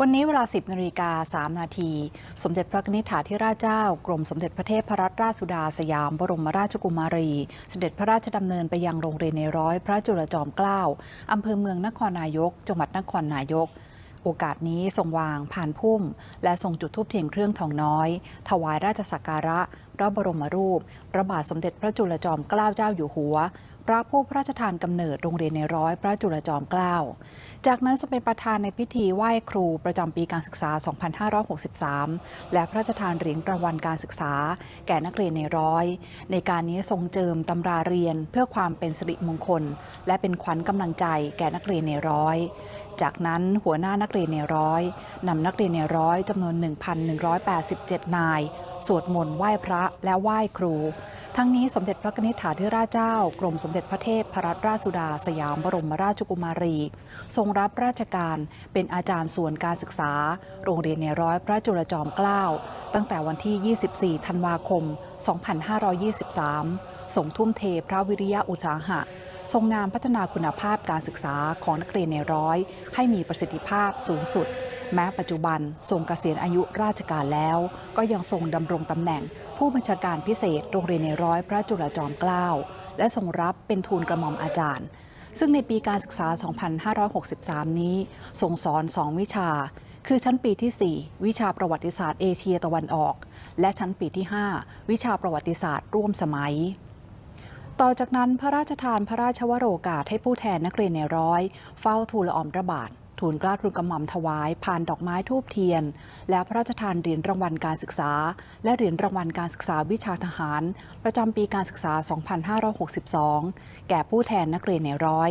วันนี้เวลา 10นาฬิกา3นาที สมเด็จพระนิธิถาธิราชเจ้า กรมสมเด็จพระเทพรัตนราชสุดาสยาม บรมราชกุมารี เสด็จพระราชดำเนินไปยังโรงเรียนในร้อย พระจุลจอมเกล้าอำเภอเมืองนครนายก จังหวัดนครนายก โอกาสนี้ทรงวางผ่านพุ่ม และทรงจุดธูปเทียนเครื่องทองน้อย ถวายราชสักการะ พระบรมรูป พระบาทสมเด็จพระจุลจอมเกล้าเจ้าอยู่หัว พระผู้พระราชทานกำเนิดโรงเรียนในร้อยพระจุลจอมเกล้า จากนั้นทรงเป็นประธานในพิธีไหว้ครูประจำปีการศึกษา 2563 และพระราชทานเหรียญรางวัลการศึกษา แก่นักเรียนในร้อย ในการนี้ทรงเจิมตำราเรียนเพื่อความเป็นสิริมงคล และเป็นขวัญกำลังใจแก่นักเรียนในร้อย จากนั้นหัวหน้านักเรียนในร้อยนำนักเรียนในร้อยจำนวน 1,187 นาย สวดมนต์ไหว้พระและไหว้ครู ทั้งนี้สมเด็จพระนิธิถาธิราชเจ้า กรมสมเด็จพระเทพพรัตนราชสุดาสยามบรมราชกุมารี ทรงรับราชการเป็นอาจารย์ส่วนการศึกษา โรงเรียนในร้อยพระจุลจอมเกล้าตั้งแต่วันที่ 24 ธันวาคม 2523ทรงทุ่มเทพระวิริยะอุตสาหะ ทรงงานพัฒนาคุณภาพการศึกษาของนักเรียนในร้อยให้มีประสิทธิภาพสูงสุด แม้ปัจจุบันทรงเกษียณอายุราชการแล้ว ก็ยังทรงดำรงตำแหน่ง ผู้บัญชาการพิเศษโรงเรียนในร้อยพระจุลจอมเกล้าและทรงรับเป็นทูลกระหม่อมอาจารย์ ซึ่งในปีการศึกษา 2563 นี้ทรงสอน 2 วิชา คือชั้นปีที่ 4 วิชาประวัติศาสตร์เอเชียตะวันออก และชั้นปีที่ 5 วิชาประวัติศาสตร์ร่วมสมัย ต่อจากนั้นพระราชทานพระราชวโรกาสให้ผู้แทนนักเรียนในร้อย เฝ้าทูลละอองระบาททูลกล้าทูลกระหม่อมถวายผ่านดอกไม้ทูบเทียน และพระราชทานเหรียญรางวัลการศึกษา และเหรียญรางวัลการศึกษาวิชาทหาร ประจำปีการศึกษา 2562 แก่ผู้แทนนักเรียนในร้อย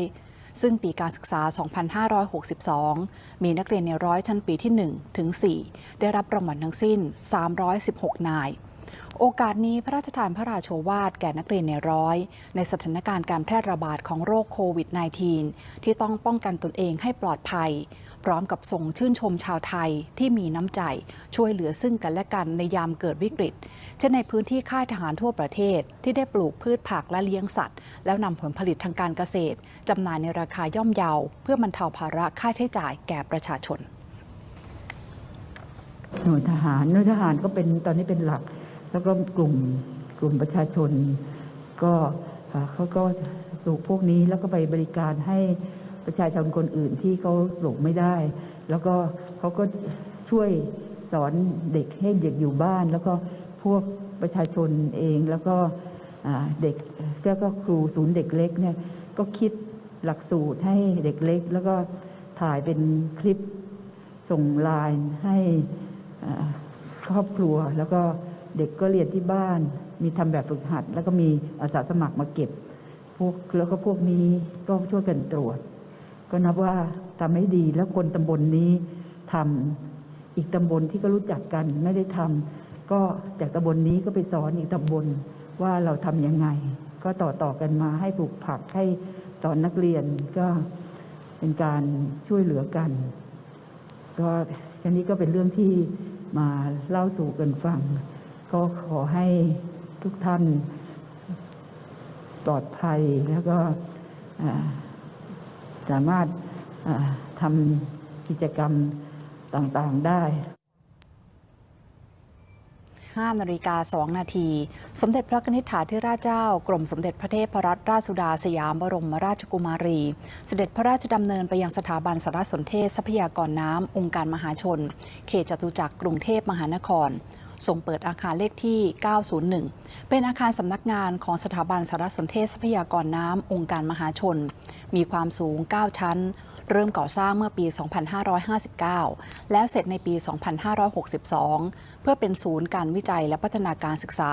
ซึ่งปีการศึกษา 2562 มีนักเรียนในร้อยชั้นปีที่ 1 ถึง 4 ได้รับรางวัลทั้งสิ้น 316 นาย โอกาสนี้พระราชทานพระราโชวาทแก่นักเรียนในร้อย ในสถานการณ์การแพร่ระบาดของโรคโควิด -19 ที่ต้องป้องกันตนเองให้ปลอดภัย พร้อมกับส่งชื่นชมชาวไทยที่มีน้ำใจ ช่วยเหลือซึ่งกันและกันในยามเกิดวิกฤต เช่นในพื้นที่ค่ายทหารทั่วประเทศ ที่ได้ปลูกพืชผักและเลี้ยงสัตว์ แล้วนำผลผลิตทางการเกษตรจำหน่ายในราคาย่อมเยา เพื่อบรรเทาภาระค่าใช้จ่ายแก่ประชาชนหน่วยทหารหน่วยทหารก็เป็นตอนนี้เป็นหลัก แล้วก็กลุ่มกลุ่มประชาชน ก็เขาก็ปลูกพวกนี้แล้วก็ไปบริการให้ประชาชนคนอื่นที่เขาปลูกไม่ได้ แล้วก็เขาก็ช่วยสอนเด็กให้เด็กอยู่บ้าน แล้วก็พวกประชาชนเองแล้วก็เด็กแล้วก็ครูศูนย์เด็กเล็กเนี่ยก็คิดหลักสูตรให้เด็กเล็ก แล้วก็ถ่ายเป็นคลิปส่งไลน์ให้ครอบครัวแล้วก็ เด็กก็เรียนที่บ้าน มีทำแบบฝึกหัด แล้วก็มีอาสาสมัครมาเก็บ พวกแล้วก็พวกนี้ก็ช่วยกันตรวจ ก็นับว่าทำให้ดีแล้วคนตำบลนนี้ทำอีกตำบลที่ก็รู้จักกันไม่ได้ทำก็จากตำบลนนี้ก็ไปสอนอีกตำบลว่าเราทำยังไง ก็ต่อต่อกันมาให้ปลูกผักให้สอนนักเรียนก็เป็นการช่วยเหลือกัน ก็อันนี้ก็เป็นเรื่องที่มาเล่าสู่กันฟัง ก็ขอให้ทุกท่านปลอดภัยแล้วก็สามารถทำกิจกรรมต่างๆได้5นาฬิกา2นาที สมเด็จพระนิธิถาธิราชเจ้ากรมสมเด็จพระเทพรัตนราชสุดาสยามบรมราชกุมารี เสด็จพระราชดำเนินไปยังสถาบันสารสนเทศทรัพยากรน้ำองค์การมหาชน เขตจตุจักรกรุงเทพมหานคร ทรงเปิดอาคารเลขที่ 901 เป็นอาคารสำนักงานของสถาบันสารสนเทศทรัพยากรน้ำองค์การมหาชน มีความสูง 9 ชั้น เริ่มก่อสร้างเมื่อปี 2559 แล้วเสร็จในปี 2562 เพื่อเป็นศูนย์การวิจัยและพัฒนาการศึกษา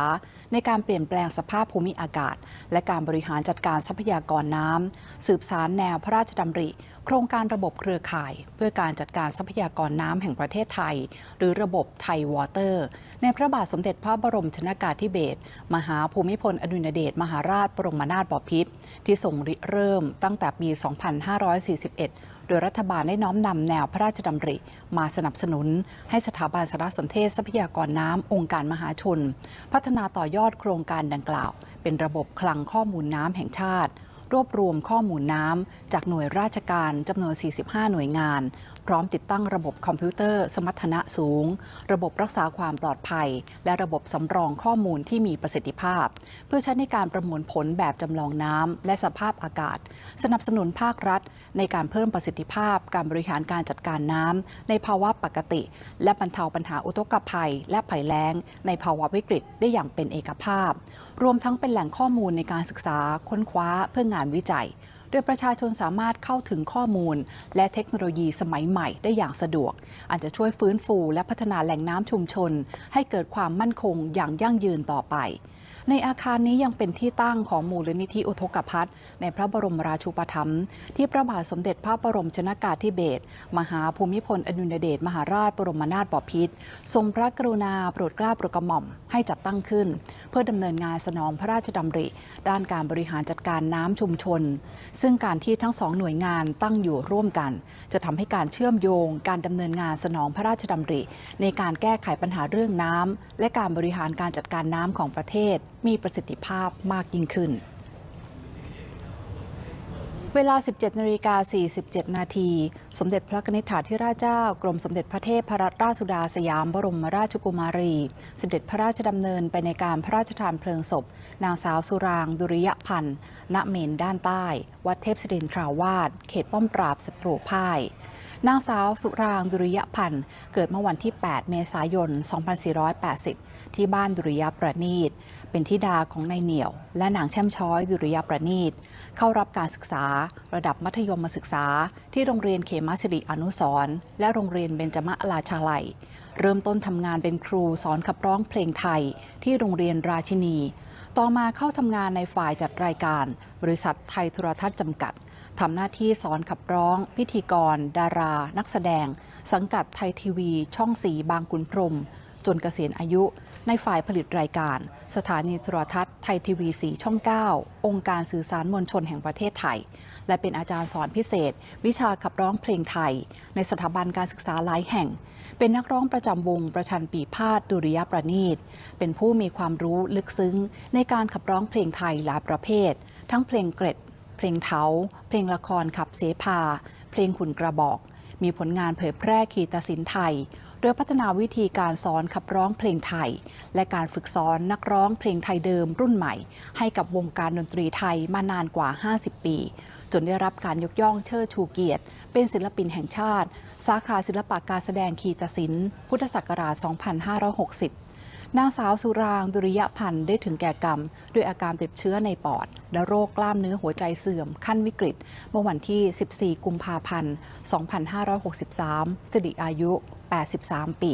ในการเปลี่ยนแปลงสภาพภูมิอากาศ และการบริหารจัดการทรัพยากรน้ำสืบสารแนวพระราชดำริ โครงการระบบเครือข่าย เพื่อการจัดการทรัพยากรน้ำแห่งประเทศไทย หรือระบบไทยวอเตอร์ ในพระบาทสมเด็จพระบรมชนากาธิเบศรมหาภูมิพลอดุลยเดชมหาราชบรมนาถบพิตรที่ทรงริเริ่มตั้งแต่ปี 2541 โดยรัฐบาลได้น้อมนำแนวพระราชดำริ มาสนับสนุน ให้สถาบันสารสนเทศทรัพยากรน้ำองค์การมหาชน พัฒนาต่อยอดโครงการดังกล่าว เป็นระบบคลังข้อมูลน้ำแห่งชาติรวบรวมข้อมูลน้ำจากหน่วยราชการจำนวน 45 หน่วยงานพร้อมติดตั้งระบบคอมพิวเตอร์ สมรรถนะสูง ระบบรักษาความปลอดภัย และระบบสำรองข้อมูลที่มีประสิทธิภาพ เพื่อใช้ในการประมวลผลแบบจำลองน้ำและสภาพอากาศ สนับสนุนภาครัฐ ในการเพิ่มประสิทธิภาพ การบริหารการจัดการน้ำในภาวะปกติ และบรรเทาปัญหาอุทกภัย และภัยแล้ง ในภาวะวิกฤตได้อย่างเป็นเอกภาพ รวมทั้งเป็นแหล่งข้อมูลในการศึกษาค้นคว้าเพื่องานวิจัย โดยประชาชนสามารถเข้าถึงข้อมูล และเทคโนโลยีสมัยใหม่ได้อย่างสะดวก อาจจะช่วยฟื้นฟูและพัฒนาแหล่งน้ำชุมชน ให้เกิดความมั่นคงอย่างยั่งยืนต่อไป ในอาคารนี้ยังเป็นที่ตั้งของมูลนิธิอุทกภัทในในพระบรมราชูปถัมภ์ที่พระบาทสมเด็จพระบรมชนากาธิเบศรมหาภูมิพลอดุลยเดชมหาราชบรมนาถบพิตรทรงพระกรุณาโปรดเกล้าโปรดกระหม่อมให้จัดตั้งขึ้น เพื่อดำเนินงานสนองพระราชดำริ ด้านการบริหารจัดการน้ำชุมชน ซึ่งการที่ทั้งสองหน่วยงานตั้งอยู่ร่วมกัน จะทำให้การเชื่อมโยง การดำเนินงานสนองพระราชดำริ ในการแก้ไขปัญหาเรื่องน้ำและการบริหารการจัดการน้ำของประเทศ มีประสิทธิภาพมากยิ่งขึ้น เวลา 17นาฬิกา47 นาที สมเด็จพระนิธิถาธิราชเจ้ากรมสมเด็จพระเทพรัตนราชสุดาสยามบรมราชกุมารีเสด็จพระราชดำเนินไปในการพระราชทานเพลิงศพ นางสาวสุราง ดุริยพันธ์ณเมนด้านใต้ วัดเทพศิรินทราวาสเขตป้อมปราบศัตรูพ่ายนางสาวสุรางดุริยพันธ์ เกิดเมื่อวันที่ 8 เมษายน 2480 ที่บ้านดุริยประณีต เป็นธิดาของนายเหนียว และนางแช่มช้อยดุริยประณีต เข้ารับการศึกษา ระดับมัธยมศึกษา ที่โรงเรียนเขมาสิริอนุสรณ์และโรงเรียนเบญจมราชาลัย เริ่มต้นทำงานเป็นครูสอนขับร้องเพลงไทย ที่โรงเรียนราชินี ต่อมาเข้าทำงานในฝ่ายจัดรายการ บริษัทไทยโทรทัศน์จำกัดทำหน้าที่สอนขับร้อง พิธีกร ดารา นักแสดง สังกัดไทยทีวี ช่องสีบางขุนพรหม จนเกษียณอายุ ในฝ่ายผลิตรายการ สถานีโทรทัศน์ไทยทีวีสีช่อง 9 องค์การสื่อสารมวลชนแห่งประเทศไทย และเป็นอาจารย์สอนพิเศษ วิชาขับร้องเพลงไทย ในสถาบันการศึกษาหลายแห่ง เป็นนักร้องประจำวงประชันปีพาดดุริยประณีต เป็นผู้มีความรู้ลึกซึ้ง ในการขับร้องเพลงไทยหลายประเภท ทั้งเพลงเกร็ด เพลงเทาเพลงละครขับเสพาเพลงขุนกระบอกมีผลงานเผยแพร่ขีตศิลป์ไทย โดยพัฒนาวิธีการสอนขับร้องเพลงไทย และการฝึกสอนนักร้องเพลงไทยเดิมรุ่นใหม่ ให้กับวงการดนตรีไทยมานานกว่า 50 ปี จนได้รับการยกย่องเชิดชูเกียรติ เป็นศิลปินแห่งชาติ สาขาศิลปะการแสดงขีตศิลป์พุทธศักราช 2560นางสาวสุรางดุริยพันธ์ได้ถึงแก่กรรม ด้วยอาการติดเชื้อในปอด และโรคกล้ามเนื้อหัวใจเสื่อม ขั้นวิกฤต เมื่อวันที่ 14 กุมภาพันธ์ 2563 สิริอายุ 83 ปี